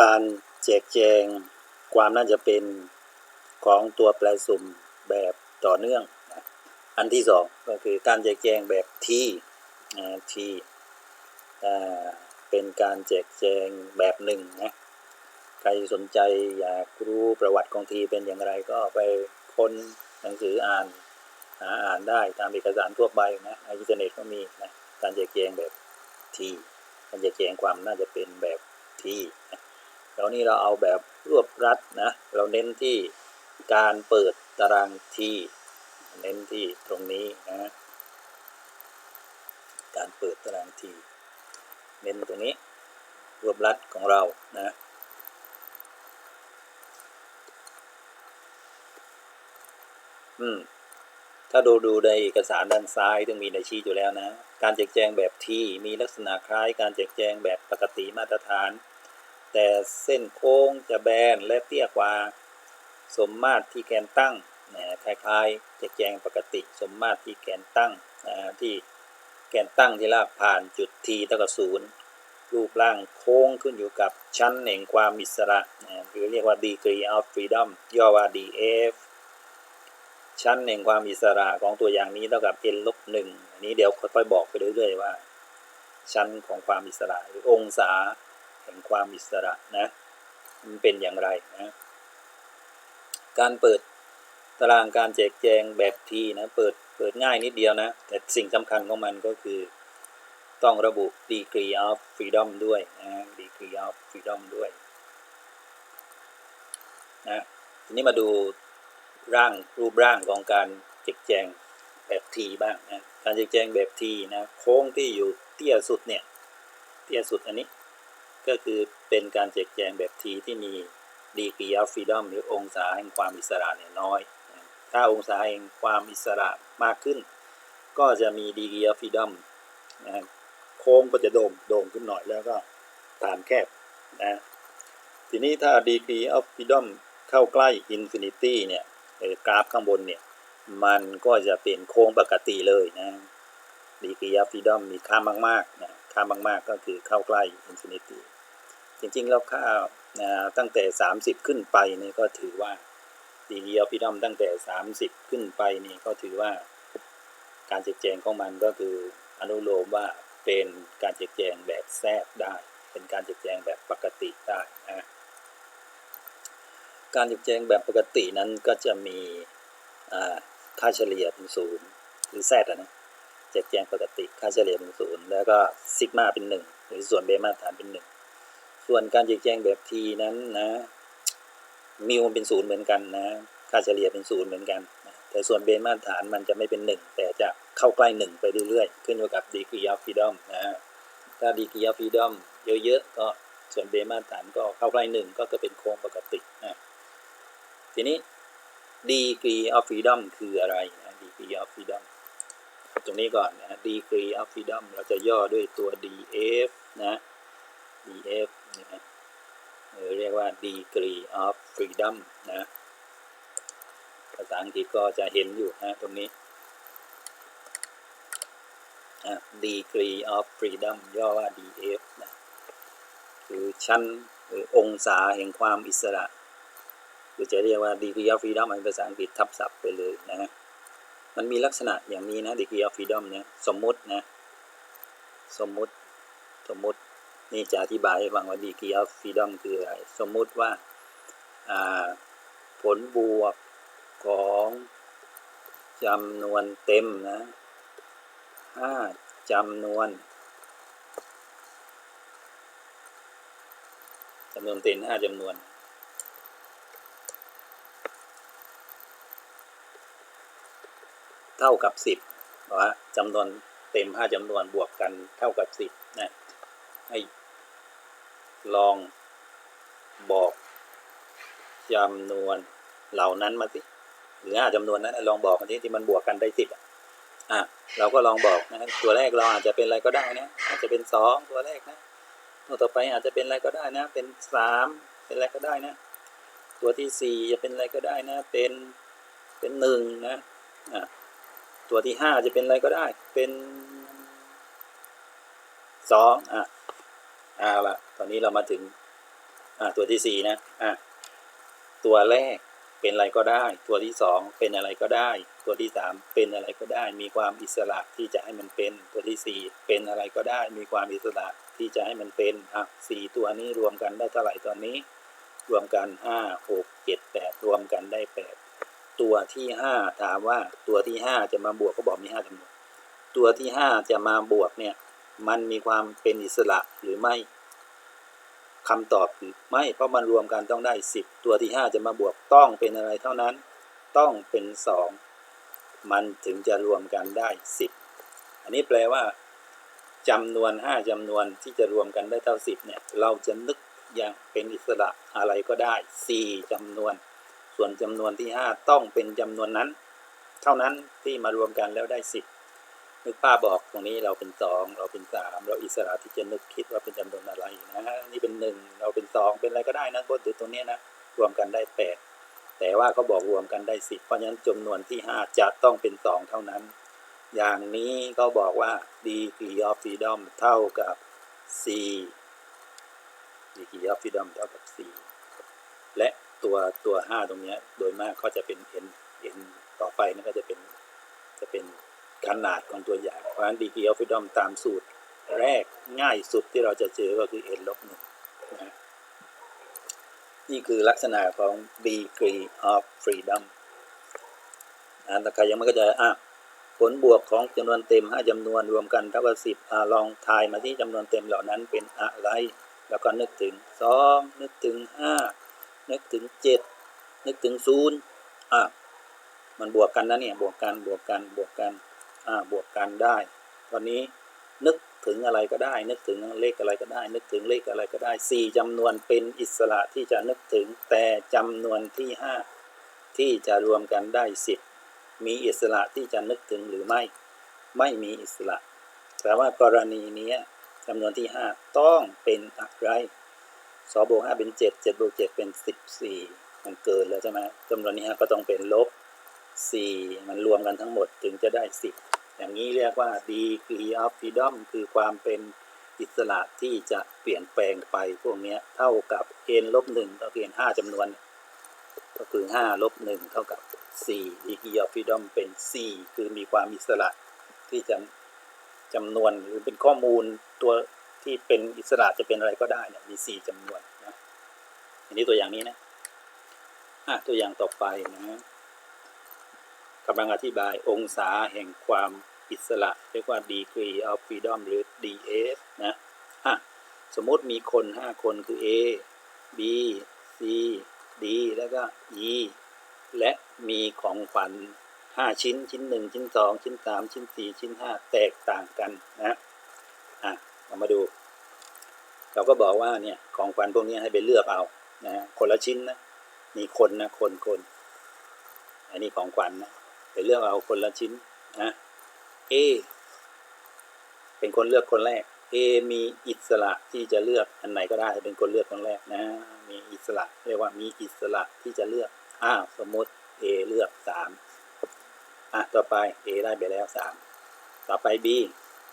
การแจกแจงความน่าจะเป็นของตัวแปรสุ่มแบบต่อเนื่อง อันที่สองก็คือการแจกแจงแบบที่ที่เป็นการแจกแจงแบบหนึ่งนะใครสนใจอยากรู้ประวัติของทีเป็นอย่างไรก็ไปค้นหนังสืออ่านหาอ่านได้ตามเอกสารทั่วไปนะในอินเทอร์เน็ตก็มีนะการแจกแจงแบบที่การแจกแจงความน่าจะเป็นแบบที่ นะแล้วนี่เราเอาแบบรวบรัดนะ เราเน้นที่การเปิดตารางที่ เน้นที่ตรงนี้นะ การเปิดตารางที่ เน้นตรงนี้ รวบรัดของเรานะอืมถ้าดูดูในเอกสารด้านซ้ายซึ่งมีในชี้อยู่แล้วนะ การแจกแจงแบบที่มีลักษณะคล้ายการแจกแจงแบบปกติมาตรฐาน แต่เส้นโค้งจะแบนและเตี้ยกว่า สมมาตรที่แกนตั้งนะคล้ายๆจกแจงปกติสมมาตรที่แกนตั้งนะที่แกนตั้งที่ลากผ่านจุดทีเท่ากับศูนย์รูปร่างโค้งขึ้นอยู่กับชั้นแห่งความอิสระนะหรือเรียกว่า degree of freedom ย่อว่า df ชั้นแห่งความอิสระของตัวอย่างนี้เท่ากับ n ลบหนึ่งอันนี้เดี๋ยวค่อยๆบอกไปเรื่อยๆว่า ชั้นของความอิสระหรือองศา แห่งความอิสระนะมันเป็นอย่างไรนะการเปิดตารางการแจกแจงแบบทีนะเปิดเปิดง่ายนิดเดียวนะ แต่สิ่งสำคัญของมันก็คือ ต้องระบุ degree of freedom ด้วยนะ degree of freedom ด้วยนะทีนี้มาดูร่างรูปร่างของการแจกแจงแบบทีบ้างนะการแจกแจงแบบทีนะโค้งที่อยู่เตี้ยสุดเนี่ยเตี้ยสุดอันนี้ ก็คือเป็นการแจกแจงแบบทีที่มี degree of freedom หรือองศาแห่งความอิสระเนี่ยน้อย ถ้าองศาแห่งความอิสระมากขึ้น ก็จะมี degree of freedom นะโค้งก็จะโด่งโด่งขึ้นหน่อยแล้วก็ฐานแคบนะทีนี้ถ้า degree of freedom เข้าใกล้ infinity เนี่ยกราฟข้างบนเนี่ยมันก็จะเป็นโค้งปกติเลยนะ degree of freedom มีค่ามากๆนะค่ามากๆก็คือเข้าใกล้ infinity จริงๆ แล้วค่าตั้งแต่ 30 ขึ้นไปนี่ก็ถือว่า degree of freedom ตั้งแต่ 30 ขึ้นไปนี่ก็ถือว่าการแจกแจงของมันก็คืออนุโลมว่าเป็นการแจกแจงแบบแทรกได้ เป็นการแจกแจงแบบปกติได้นะการแจกแจงแบบปกตินั้นก็จะมีค่าเฉลี่ยเป็นศูนย์หรือแซดนะแจกแจงปกติค่าเฉลี่ยเป็นศูนย์แล้วก็ซิกมาเป็นหนึ่งหรือส่วนเบมาตรฐานเป็นหนึ่ง ส่วนการแจกแจงแบบทีนั้นนะมิวเป็นศูนย์เหมือนกันนะ ค่าเฉลี่ยเป็นศูนย์เหมือนกันแต่ส่วนเบนมาตรฐานมันจะไม่เป็นหนึ่งแต่จะเข้าใกล้หนึ่งไปเรื่อยๆ ขึ้นอยู่กับ degree of freedom นะฮะถ้า degree of freedom เยอะๆก็ส่วนเบนมาตรฐานก็เข้าใกล้หนึ่งก็จะเป็นโค้งปกตินะทีนี้ degree of freedom คืออะไรนะ degree of freedom ตรงนี้ก่อนนะ degree of freedom เราจะย่อด้วยตัว df นะ df นะหรือเรียกว่า degree of freedom นะ ภาษาอังกฤษก็จะเห็นอยู่นะตรงนี้ degree of freedom ย่อว่า df นะคือชั้นหรือองศาแห่งความอิสระหรือจะเรียกว่า degree of freedom เป็นภาษาอังกฤษทับศัพท์ไปเลยนะฮะมันมีลักษณะอย่างนี้นะ degree of freedom เนี่ยสมมุตินะ สมมุติ สมมุติ นี่จะอธิบายให้ฟังว่า degree of freedom คืออะไร สมมุติว่าาผลบวกของจำนวนเต็มนะห้าจำนวนจำนวนเต็มห้าจำนวน เท่ากับสิบว่าจำนวนเต็มห้าจำนวนบวกกันเท่ากับสิบนะให้ ลองบอกจำนวนเหล่านั้นมาสิหรือห้าจจำนวนนั้นลองบอกมาที่ที่มันบวกกันได้สิบอะเราก็ลองบอกนะตัวแรกเราอาจจะเป็นอะไรก็ได้นะอาจจะเป็นสองตัวแรกนะตัวต่อไปอาจจะเป็นอะไรก็ได้นะ เป็นสามเป็นอะไรก็ได้นะ ตัวที่สี่จะเป็นอะไรก็ได้นะ เป็นเป็นหนึ่งนะอะตัวที่ห้าจะเป็นอะไรก็ได้ เป็นสองอะเอาละ ตอนนี้เรามาถึงตัวที่สี่นะอ่าตัวแรกเป็นอะไรก็ได้ ตัวที่สองเป็นอะไรก็ได้ ตัวที่สามเป็นอะไรก็ได้ มีความอิสระที่จะให้มันเป็น ตัวที่สี่เป็นอะไรก็ได้ มีความอิสระที่จะให้มันเป็นอะสี่ตัวนี้รวมกันได้เท่าไหร่ตอนนี้ รวมกันห้าหกเจ็ดแปดรวมกันได้แปดตัวที่ห้าถามว่าตัวที่ห้าจะมาบวกก็บอกมีห้าจำนวนตัวที่ห้าจะมาบวกเนี่ยมันมีความเป็นอิสระหรือไม่ คำตอบคือไม่เพราะมันรวมกันต้องได้สิบตัวที่ห้าจะมาบวกต้องเป็นอะไรเท่านั้น ต้องเป็นสองมันถึงจะรวมกันได้สิบอันนี้แปลว่าจำนวนห้าจำนวนที่จะรวมกันได้เท่าสิบเนี่ยเราจะนึกอย่างเป็นอิสระอะไรก็ได้สี่จำนวน ส่วนจำนวนที่ห้าต้องเป็นจำนวนนั้น เท่านั้นที่มารวมกันแล้วได้สิบ นึกป้าบอกตรงนี้เราเป็นสองเราเป็นสามเราอิสระที่จะนึกคิดว่าเป็นจำนวนอะไรนะนี่เป็นหนึ่งเราเป็นสองเป็นอะไรก็ได้นะบนตัวนี้นะรวมกันได้แปดแต่ว่าเขาบอกรวมกันได้สิบเพราะฉะนั้นจำนวนที่ห้าจะต้องเป็นสองเท่านั้น อย่างนี้ก็บอกว่า degree of freedom เท่ากับ c degree of freedom เท่ากับ c และตัวตัวห้าตรงนี้โดยมากก็จะเป็น n n ต่อไปนะก็จะเป็นจะเป็น ขนาดของตัวอย่าง เพราะฉะนั้น degree of freedom ตามสูตรแรกง่ายสุดที่เราจะเจอก็คือ n ลบหนึ่งนะนี่คือลักษณะของ degree of freedom อ่าถ้าใครยังไม่เข้าใจอะผลบวกของจำนวนเต็ม 5จำนวนรวมกันเท่ากับ10อลองทายมาที่จำนวนเต็มเหล่านั้นเป็นอะไร แล้วก็นึกถึง 2 นึกถึง 5 นึกถึง 7 นึกถึง0อะมันบวกกันนะเนี่ย บวกกันบวกกันบวกกัน บวกกันได้ ตอนนี้นึกถึงอะไรก็ได้ นึกถึงเลขอะไรก็ได้ นึกถึงเลขอะไรก็ได้ 4จำนวนเป็นอิสระที่จะนึกถึงแต่จำนวนที่ 5 ที่จะรวมกันได้ 10 มีอิสระที่จะนึกถึงหรือไม่ ไม่มีอิสระ แต่ว่ากรณีนี้จำนวนที่ 5 ต้องเป็นอะไรสบวก5เป็น7 7บวก7เป็น14มันเกินแล้วใช่ไหมจำนวนที่5ก็ต้องเป็นลบ4มันรวมกันทั้งหมดถึงจะได้10 อย่างนี้เรียกว่า degree of freedom คือความเป็นอิสระที่จะเปลี่ยนแปลงไปพวกเนี้ยเท่ากับ n ลบ1เท่ากับ n 5จำนวน ก็คือ5ลบ1เท่ากับ4 degree of freedom เป็น4คือมีความอิสระที่จะจำนวนหรือเป็นข้อมูลตัวที่เป็นอิสระจะเป็นอะไรก็ได้เนี่ยมี4จำนวนนะอันนี้ตัวอย่างนี้นะอะตัวอย่างต่อไปนะ กำลังอธิบายองศาแห่งความอิสระ เรียกว่า degree of freedom หรือ ds นะอะสมมติมีคน 5 คนคือ a b c d แล้วก็ e และมีของขวัญ5ชิ้น ชิ้น 1 ชิ้น 2 ชิ้น 3 ชิ้น 4 ชิ้น 5 แตกต่างกันนะอะเรามาดูเราก็บอกว่าเนี่ยของขวัญพวกนี้ให้ไปเลือกเอานะฮะคนละชิ้นนะมีคนนะคนคนอันนี้ของขวัญนะ ไปเลือกเอาคนละชิ้นนะ A เป็นคนเลือกคนแรก A มีอิสระที่จะเลือกอันไหนก็ได้เป็นคนเลือกคนแรกนะ มีอิสระเรียกว่ามีอิสระที่จะเลือกอ้าวสมมติ A เลือกสามอะต่อไป A ได้ไปแล้วสามต่อไป B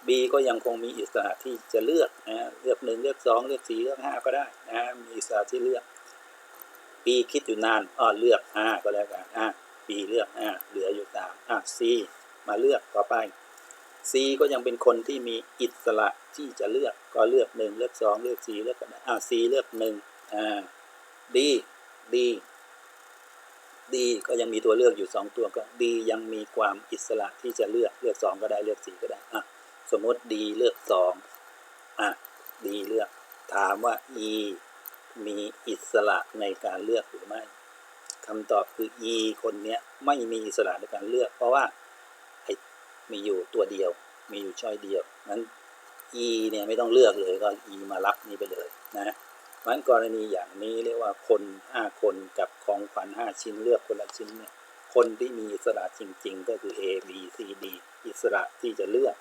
B ก็ยังคงมีอิสระที่จะเลือกนะเลือกหนึ่งเลือกสองเลือกสี่เลือกห้าก็ได้นะมีอิสระที่เลือก B คิดอยู่นานอ้อเลือกห้าก็แล้วกันอะ B เลือกห้าเหลืออยู่สามอะ C มาเลือกต่อไป C ก็ยังเป็นคนที่มีอิสระที่จะเลือกก็เลือกหนึ่งเลือกสองเลือกสี่เลือกกันอะ C เลือกหนึ่งอ่า D D D ก็ยังมีตัวเลือกอยู่สองตัวก็ D ยังมีความอิสระที่จะเลือกเลือกสองก็ได้เลือกสี่ก็ได้อะสมมติ D เลือกสองอะ D เลือกถามว่า E มีอิสระในการเลือกหรือไม่ คำตอบคือ E คนเนี้ยไม่มีอิสระในการเลือก เพราะว่าไอมีอยู่ตัวเดียว มีอยู่ช้อยเดียวนั้น E เนี่ยไม่ต้องเลือกเลยก็ E มารับนี่ไปเลยนะมันกรณีอย่างนี้เรียกว่าคนห้าคนกับของขวัญห้าชิ้นเลือกคนละชิ้นเนี่ยคนที่มีอิสระจริง ๆ ก็คือ A B C D อิสระที่จะเลือก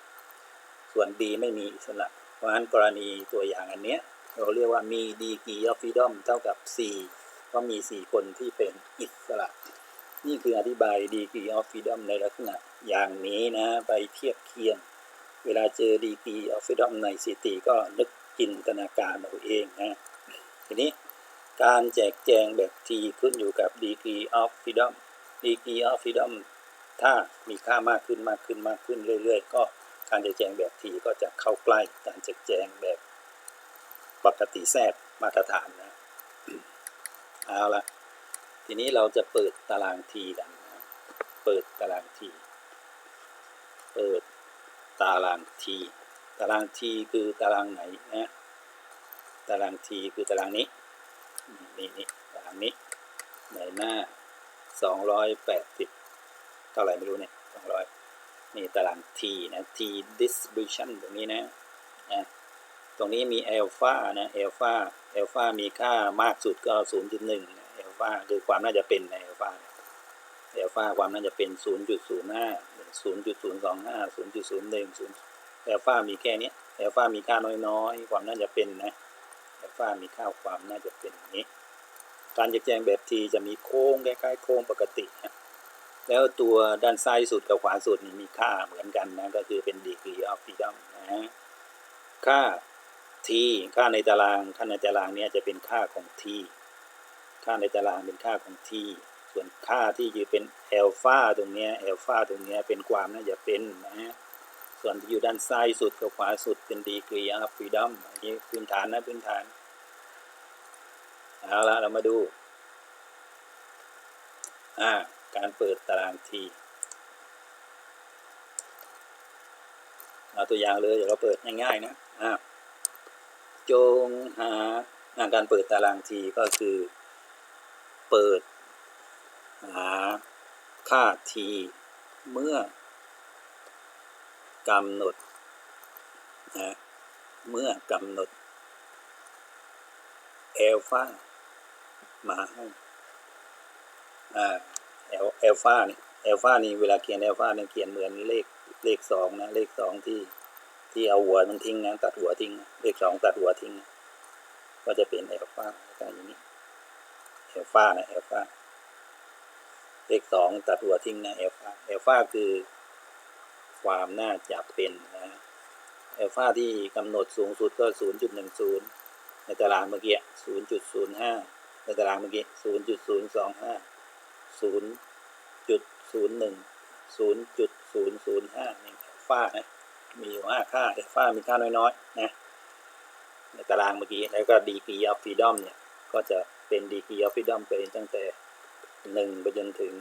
ส่วน D ไม่มีอิสระ เพราะฉะนั้นกรณีตัวอย่างอันเนี้ยเราเรียกว่ามี degree of freedom เท่ากับ 4 ก็มี4คนที่เป็นอิสระ นี่คืออธิบาย degree of freedom ในลักษณะอย่างนี้นะไปเทียบเคียง เวลาเจอ degree of freedom ในสิติก็นึกจินตนาการเอาเองนะทีนี้การแจกแจงแบบ T ขึ้นอยู่กับ degree of freedom degree of freedom ถ้ามีค่ามากขึ้นมากขึ้นมากขึ้นเรื่อย ๆ ก็การแจกแจงแบบ T ก็จะเข้าใกล้การแจกแจงแบบปกติแทรกมาตรฐานนะ เอาละทีนี้เราจะเปิดตาราง T กันนะเปิดตาราง T เปิดตาราง T ตาราง T คือตารางไหนนะตาราง T คือตารางนี้ นี่นี่ตารางนี้ ในหน้าสองร้อยแปดสิบเท่าไหร่ไม่รู้เนี่ยสองร้อยนี่ตาราง T นะ T distribution ตรงนี้นะนะ ตรงนี้มี alpha นะ alpha alpha มีค่ามากสุดก็ 0.1นะ alpha คือความน่าจะเป็นใน alpha เนี่ย alpha ความน่าจะเป็น 0.05 0.025 0.01 0 alpha มีแค่นี้ย alpha มีค่าน้อยๆ ความน่าจะเป็นนะเอลฟามีค่าความน่าจะเป็นอย่างนี้ การแจกแจงแบบทีจะมีโค้งคล้ๆโค้งปกตินะแล้วตัวด้านซ้ายสุดกับขวาสุดนี่มีค่าเหมือนกันนะก็คือเป็น degree of freedom นะค่า t ค่าในตาราง ค่าในตารางเนี้ยจะเป็นค่าของ t ค่าในตารางเป็นค่าของ t ส่วนค่าที่อยู่เป็น alpha ตรงเนี้ย alpha ตรงเนี้ยเป็นความน่าจะเป็นนะฮะ ส่วนที่อยู่ด้านซ้ายสุดกับขวาสุดเป็น degree of freedom อันนี้พื้นฐานนะพื้นฐาน เอาละเรามาดู อ่า การเปิดตารางทีเอาตัวอย่างเลยเดี๋ยวเราเปิดง่ายๆนะ จงหาการเปิดตารางทีก็คือ เปิด หาค่าทีเมื่อกำหนดนะเมื่อกำหนดเอลฟามาให้อ่าเอลเอลฟานี่เอลฟานี่เวลาเขียนเอลฟาเนี่ยเขียนเหมือนเลขเลขสองนะ เลขสองที่ ที่เอาหัวมันทิ้งนะตัดหัวทิ้งเลขสองตัดหัวทิ้ง ก็จะเป็นเอลฟาก็อย่างนี้เอลฟานะเอลฟาเลขสองตัดหัวทิ้งนะเอลฟาเอลฟาคือความน่าจะเป็นนะเอลฟาที่กำหนดสูงสุดก็ 0.10 ในตารางเมื่อกี้ 0.05 ในตารางเมื่อกี้ 0.025 0.01 0.005นี่เอลฟานะ มีอยู่5ค่าเอลฟามีค่าน้อยๆนะในตารางเมื่อกี้ แล้วก็ degree of freedom เนี่ย ก็จะเป็น degree of freedom ไปตั้งแต่1ไปจนถึง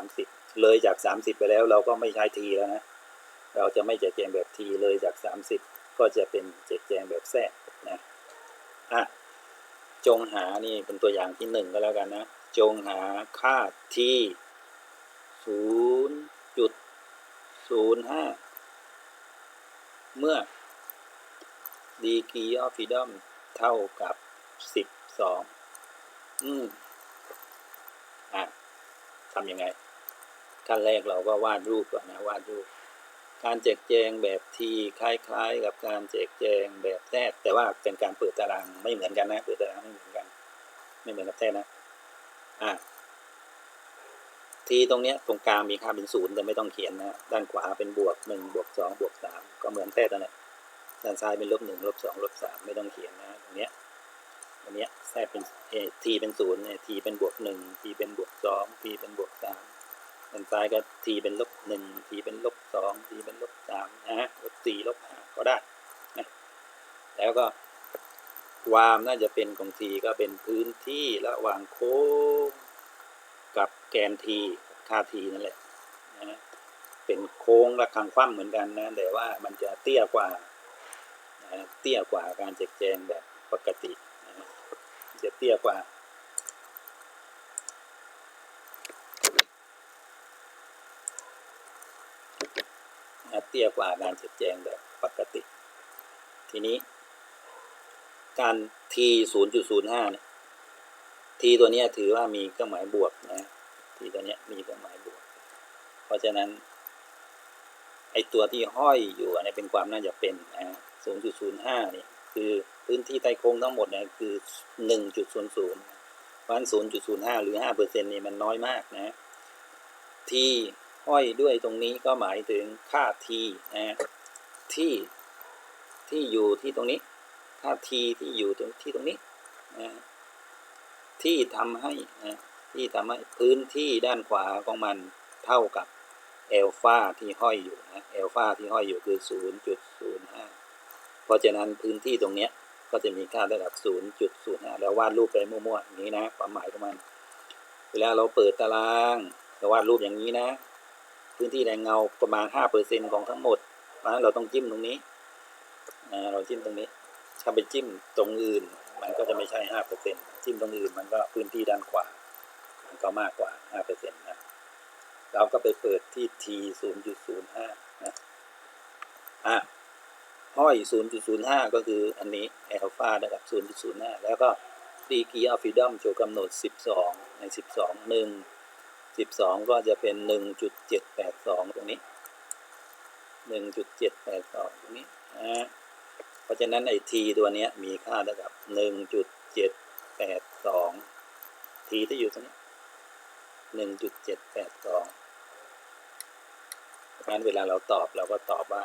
30เลยจาก30ไปแล้วเราก็ไม่ใช้ทีแล้วนะ เราจะไม่แจกแจงแบบทีเลยจาก30ก็จะเป็นแจกแจงแบบแทรกนะอะจงหานี่เป็นตัวอย่างที่หนึ่งก็แล้วกันนะ จงหาค่าที่ศูนย์จุดศูนย์ห้า เมื่อ degree of freedom เท่ากับสิบสองอืมอะทำยังไง ขั้นแรกเราก็วาดรูปก่อนนะ วาดรูป การแจกแจงแบบทีคล้ายๆ กับการแจกแจงแบบแทรกแต่ว่าเป็นการเปิดตารางไม่เหมือนกันนะ เปิดตารางไม่เหมือนกัน ไม่เหมือนกับแทรกนะ อะ ทีตรงเนี้ยตรงกลางมีค่าเป็นศูนย์แต่ไม่ต้องเขียนนะด้านขวาเป็นบวกหนึ่งบวกสองบวกสามก็เหมือนแทรกนั่นแหละด้านซ้ายเป็นลบหนึ่งลบสองลบสามไม่ต้องเขียนนะตรงเนี้ยตรงเนี้ยแทเป็นเอทีเป็นศูนย์เนี่ยทีเป็นบวกหนึ่งทีเป็นบวกสองทีเป็นบวกสามด้านซ้ายก็ทีเป็นลบหนึ่งทีเป็นลบสองทีเป็นลบสามนะฮะลบสี่ลบห้าก็ได้นะแล้วก็ความน่าจะเป็นของทีก็เป็นพื้นที่ระหว่างโค้ง กับแกนทีค่าทีนั่นแหละนะเป็นโค้งระฆังคว่ำเหมือนกันนะแต่ว่ามันจะเตี้ยกว่านะเตี้ยกว่าการแจกแจงแบบปกตินะจะเตี้ยกว่าเตี้ยกว่าการแจกแจงแบบปกติ ทีนี้ การ t 0.05เนี่ย t ตัวนี้ถือว่ามีเครื่องหมายบวกนะ t ตัวนี้มีเครื่องหมายบวก เพราะฉะนั้นไอตัวที่ห้อยอยู่อันนี้เป็นความน่าจะเป็นนะ0.05เนี่ยคือพื้นที่ใต้โค้งทั้งหมดเนี่ยคือ1.00เพราะฉะนั้น0.05หรือ5%นี่มันน้อยมากนะ ที่ห้อยด้วยตรงนี้ก็หมายถึงค่า t นะที่ที่อยู่ที่ตรงนี้ ค่า t ที่อยู่ตรงที่ตรงนี้นะ ที่ทำให้นะที่ทำให้พื้นที่ด้านขวาของมันเท่ากับเอลฟาที่ห้อยอยู่นะเอลฟาที่ห้อยอยู่คือ 0.05 เพราะฉะนั้นพื้นที่ตรงเนี้ยก็จะมีค่าระดับ 0.05 แล้ววาดรูปไปมั่วๆอย่างนี้นะความหมายของมัน เวลาเราเปิดตารางเราวาดรูปอย่างนี้นะ พื้นที่แดงเงาประมาณ 5%ของทั้งหมดเพราะเราต้องจิ้มตรงนี้อ่าเราจิ้มตรงนี้ถ้าไปจิ้มตรงอื่น มันก็จะไม่ใช่ห้าเปอร์เซ็นจิ้มตรงอื่นมันก็พื้นที่ด้านขวา มันก็มากกว่าห้าเปอร์เซ็นนะ เราก็ไปเปิดที่ t ศูนย์จุดศูนย์ห้านะอะห้อยศูนย์จุดศูนย์ห้าก็คืออันนี้แอลฟาระดับศูนย์จุดศูนย์ห้าแล้วก็ดีกีอัฟฟิดอมโชว์กำหนดสิบสองในสิบสองหนึ่งสิบสองก็จะเป็นหนึ่งจุดเจ็ดแปดสองตรงนี้หนึ่งจุดเจ็ดแปดสองตรงนี้นะ ราะฉะนั้นไอ้ t ตัวนี้มีค่าระดับ1.782 t ที่อยู่ตรงนี้1.782เพราะฉะนั้นเวลาเราตอบเราก็ตอบว่า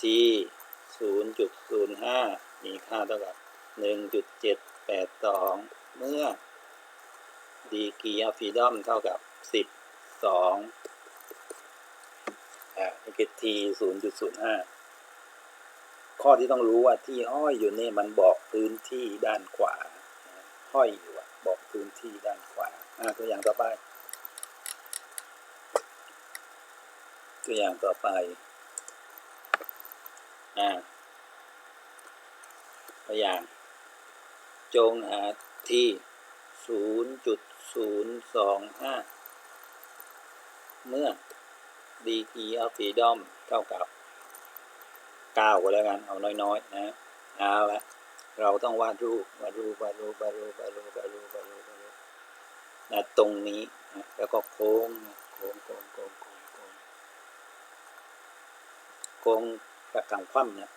t 0.05มีค่าเท่ากับ1.782เมื่อ degree of freedom เท่ากับ12อ่านี่คือ t 0.05 ข้อที่ต้องรู้ว่าที่ห้อยอยู่นี่มันบอกพื้นที่ด้านขวา ห้อยอยู่อะบอกพื้นที่ด้านขวาตัวอย่างต่อไป ตัวอย่างต่อไปอ่าตัวอย่าง จงหาที่0.025เมื่อ degree of freedom เท่ากับ 9ก็แล้วกัน เอาน้อยๆนะเอาละเราต้องวาดรูปวาดรูปวาดรูปวาดรูปวาดรูปวาดรูปวาดรูปวาดรูปนะตรงนี้นะแล้วก็โค้งโค้งโค้งโค้งโค้งโค้งโค้งแบบกลางคว่ำเนี่ย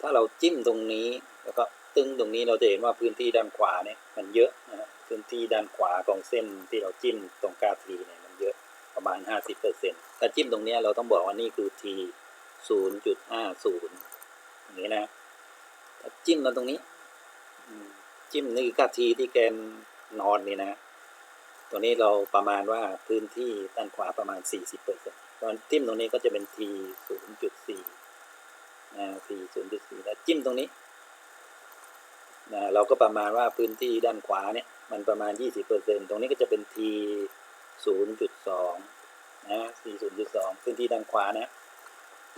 ถ้าเราจิ้มตรงนี้แล้วก็ตึงตรงนี้เราจะเห็นว่าพื้นที่ด้านขวาเนี่ยมันเยอะนะพื้นที่ด้านขวาของเส้นที่เราจิ้มตรงกาทีเนี่ยมันเยอะประมาณ 50%ถ้าจิ้มตรงนี้เราต้องบอกว่านี่คือที t 0.50อย่างนี้นะถ้าจิ้มมาตรงนี้จิ้มนี่คือค่า t ที่แกนนอนนี่นะตัวนี้เราประมาณว่าพื้นที่ด้านขวาประมาณ 40%ตอนจิ้มตรงนี้ก็จะเป็น t 0.4นะทีศูนย์จุดสี่แล้วจิ้มตรงนี้นะเราก็ประมาณว่าพื้นที่ด้านขวาเนี่ยมันประมาณยี่สิบเปอร์เซ็นต์ตรงนี้ก็จะเป็นทีศูนย์จุดสองนะทีศูนย์จุดสองพื้นที่ด้านขวานะ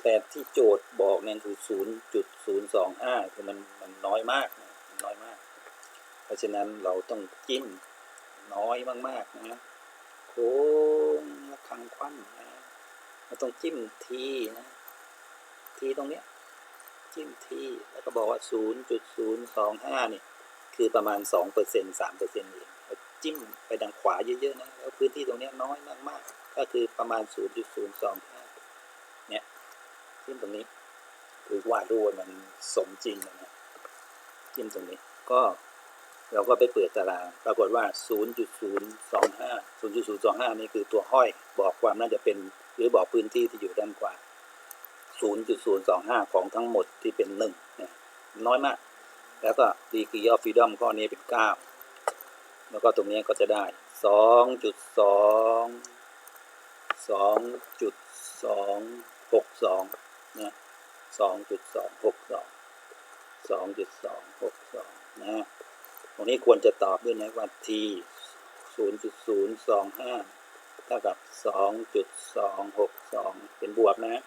แต่ที่โจทย์บอกเนี่ยคือศูนย์จุดศูนย์สองห้าคือมันมันน้อยมากนะน้อยมาก เพราะฉะนั้นเราต้องจิ้มน้อยมากๆนะโค้งคังควันนะเราต้องจิ้มทีนะทีตรงเนี้ยจิ้มที่แล้วก็บอกว่า 0.025เนี่คือประมาณ2%เปอร์เซ็นต์3เปอร์เซ็นต์เองจิ้มไปทางขวาเยอะๆนะแล้วพื้นที่ตรงนี้น้อยมากๆ ก็คือประมาณ 0.025เนี่ย จิ้มตรงนี้ คือวาดรูปมันสมจริงนะจิ้มตรงนี้ ก็เราก็ไปเปิดตาราง ปรากฏว่า 0.025 0.025 นี่คือตัวห้อย บอกความน่าจะเป็น หรือบอกพื้นที่ที่อยู่ด้านขวา 0.025 ของทั้งหมดที่เป็น1นี่น้อยมาก แล้วก็ degree of freedom ข้อนี้เป็น 9 แล้วก็ตรงนี้ก็จะได้ 2.2 2.262 นะสองจุดสองหกสองสองจุดสองหกสองนะตรงนี้ควรจะตอบด้วยนะว่าทีศูนย์จุดศูนย์สองห้าเท่ากับสองจุดสองหกสองเป็นบวกนะ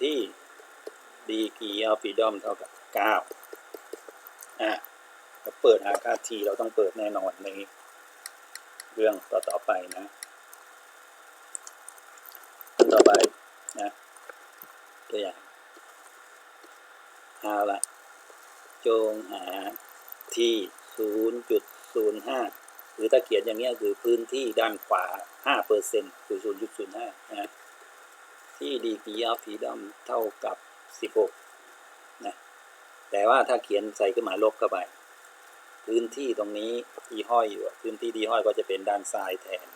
ที่ดีกีอัลฟีดอมเท่ากับเก้าอะเราเปิดหาค่า t เราต้องเปิดแน่นอนในเรื่องต่อ ๆ ไปนะ ต่อไปนะ ตัวอย่างเอาละจงหาที่0.05 หรือถ้าเขียนอย่างเงี้ยคือพื้นที่ด้านขวา 5%คือ 0.05 นะที่ degree of freedom เท่ากับ 16 นะ แต่ว่าถ้าเขียนใส่ขึ้นหมายลบเข้าไป พื้นที่ตรงนี้ที่ห้อยอยู่ พื้นที่ที่ห้อยก็จะเป็นด้านซ้ายแทน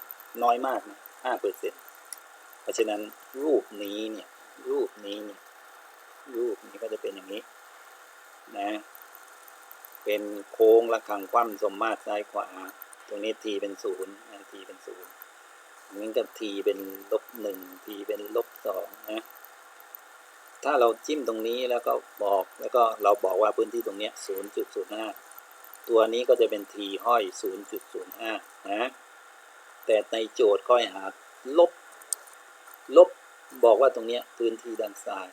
น้อยมากนะ5%เพราะฉะนั้นรูปนี้เนี่ย รูปนี้ รูปนี้ก็จะเป็นอย่างนี้ นะ เป็นโค้งระฆังคว่ำสมมาตรซ้ายขวา ตรงนี้ทีเป็นศูนย์นทีเป็นศูนย์อันนี้กับทีเป็นลบหนึ่งทีเป็นลบสองนะ ถ้าเราจิ้มตรงนี้แล้วก็บอกแล้วก็เราบอกว่าพื้นที่ตรงเนี้ย0.05ตัวนี้ก็จะเป็น t ห้อย0.05นะ แต่ในโจทย์ค่อยหาลบลบ บอกว่าตรงนี้พื้นที่ด้านซ้าย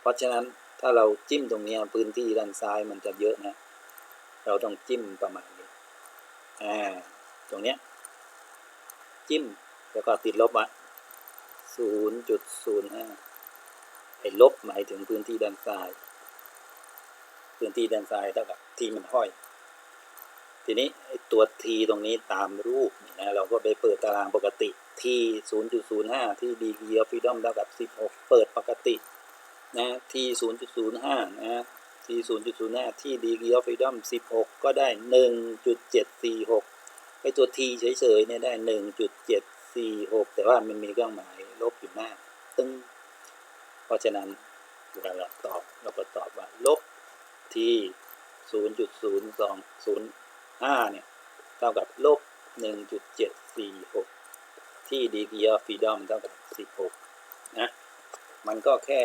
เพราะฉะนั้นถ้าเราจิ้มตรงนี้พื้นที่ด้านซ้ายมันจะเยอะนะ เราต้องจิ้มประมาณนี้อ่าตรงเนี้ยจิ้มแล้วก็ติดลบอะ0.05ไอ้ลบหมายถึงพื้นที่ด้านซ้าย พื้นที่ด้านซ้ายเท่ากับที่มันห้อย ทีนี้ไอ้ตัว t ตรงนี้ตามรูปนะเราก็ไปเปิดตารางปกติ t 0.05ที่ degree of freedom เท่ากับ16เปิดปกตินะ t 0.05นะ t 0.05ที่ degree of freedom 16ก็ได้1.746ไอตัว t เฉยๆเนี่ยได้1.746แต่ว่ามันมีเครื่องหมายลบอยู่หน้า ตึ้งเพราะฉะนั้นเวลาเราตอบเราก็ตอบว่าลบที่0.0205เนี่ยเท่ากับลบ1.746 ที่ degree of freedom เท่ากับ16นะ มันก็แค่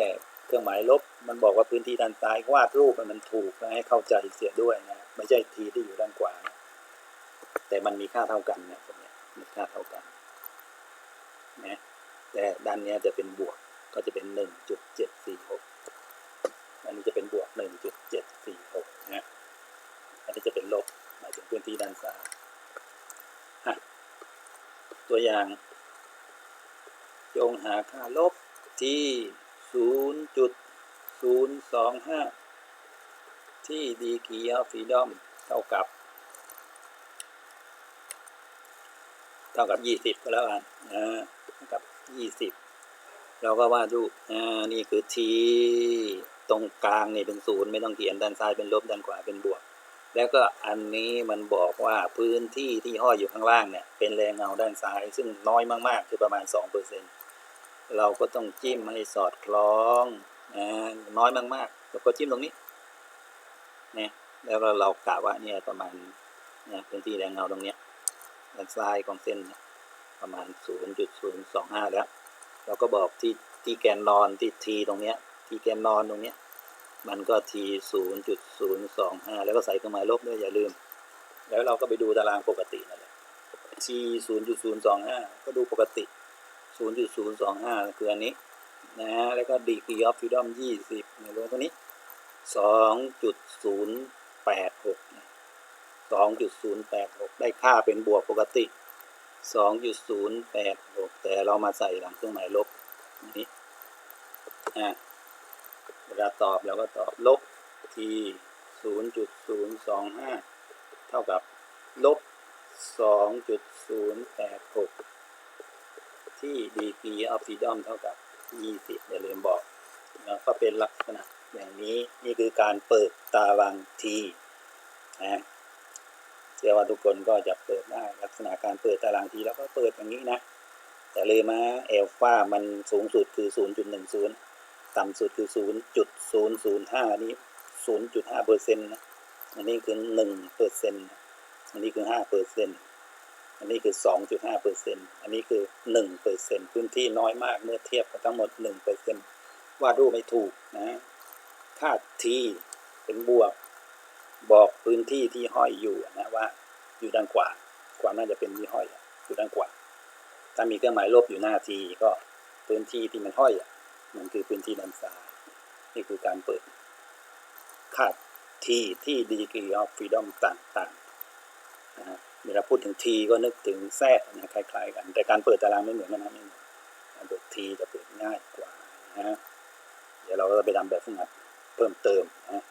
เครื่องหมายลบ มันบอกว่าพื้นที่ด้านซ้ายวาดรูปมันถูกนะให้เข้าใจเสียด้วยนะ ไม่ใช่ทีที่อยู่ด้านขวานะแต่มันมีค่าเท่ากันนะตรงเนี้ยมีค่าเท่ากันนะแต่ด้านนี้จะเป็นบวกก็จะเป็นหนึ่งจุดเจ็ดสี่หกอันนี้จะเป็นบวกหนึ่งจุดเจ็ดสี่หกนะอันนี้จะเป็นลบหมายถึงพื้นที่ด้านซ้ายตัวอย่าง จงหาค่าลบที่ศูนย์จุดศูนย์สองห้าที่ดีกีออฟฟีดอมเท่ากับ เท่ากับยี่สิบก็แล้วกันอ่าเท่ากับยี่สิบเราก็วาดรูปอ่านี่คือทีตรงกลางนี่เป็นศูนย์ไม่ต้องเขียนด้านซ้ายเป็นลบด้านขวาเป็นบวก แล้วก็อันนี้มันบอกว่าพื้นที่ที่ห้อยอยู่ข้างล่างเนี่ยเป็นแรงเงาด้านซ้าย ซึ่งน้อยมากๆ คือประมาณ2%เปอร์เซ็น เราก็ต้องจิ้มให้สอดคล้องอ่าน้อยมากๆ แล้วก็จิ้มตรงนี้เนี่ยแล้วเรากะว่าเนี่ยประมาณเนี่ยพื้นที่แรงเงาตรงเนี้ยด้านซ้ายของเส้นเนี่ยประมาณ 0.025 แล้ว เราก็บอกที่ที่แกนนอนที่ทีตรงเนี้ยที่แกนนอนตรงเนี้ยมันก็ทีศูนย์จุดศูนย์สองห้าแล้วก็ใส่เครื่องหมายลบด้วยอย่าลืม แล้วเราก็ไปดูตารางปกตินั่นแหละทีศูนย์จุดศูนย์สองห้าก็ดูปกติ 0.025 คืออันนี้นะฮะแล้วก็ดีกรีออฟฟิวดอม20ในโลตัวนี้ 2.086นะ2.086 ได้ค่าเป็นบวกปกติ 2.086 แต่เรามาใส่หลังเครื่องหมายลบนี้นะเวลาตอบเราก็ตอบลบที0.025 เท่ากับลบ2.086 ที่ดีกรีออฟฟีดอมเท่ากับยี่สิบอย่าลืมบอกแล้วก็เป็นลักษณะอย่างนี้นี่คือการเปิดตารางทีนะเชื่อว่าทุกคนก็จะเปิดได้ลักษณะการเปิดตารางทีแล้วก็เปิดอย่างนี้นะแต่เลยมาเอลฟามันสูงสุดคือ 0.10 ต่ำสุดคือ 0.005 นี้ 0.5เปอร์เซ็นต์นะอันนี้คือ1เปอร์เซ็นต์อันนี้คือ5เปอร์เซ็นต์ อันนี้คือ 2.5เปอร์เซ็นต์อันนี้คือ1เปอร์เซ็นต์พื้นที่น้อยมากเมื่อเทียบกับทั้งหมด1เปอร์เซ็นต์วาดรูปไม่ถูกนะค่า t เป็นบวก บอกพื้นที่ที่ห้อยอยู่นะว่าอยู่ด้านขวาความน่าจะเป็นที่ห้อยอยู่ด้านขวาถ้ามีเครื่องหมายลบอยู่หน้าทีก็พื้นที่ที่มันห้อยมันคือพื้นที่ด้านซ้ายนี่คือการเปิดคาดทีที่ดีกรีออฟฟรีดอมต่างๆนะฮะ เวลาพูดถึงทีก็นึกถึงแทรกนะคล้ายๆกัน แต่การเปิดตารางไม่เหมือนกันนะไม่เหมือนการเปิดทีจะเปิดง่ายกว่านะฮะเดี๋ยวเราก็จะไปทำแบบฝึกหัดเพิ่มเติมนะ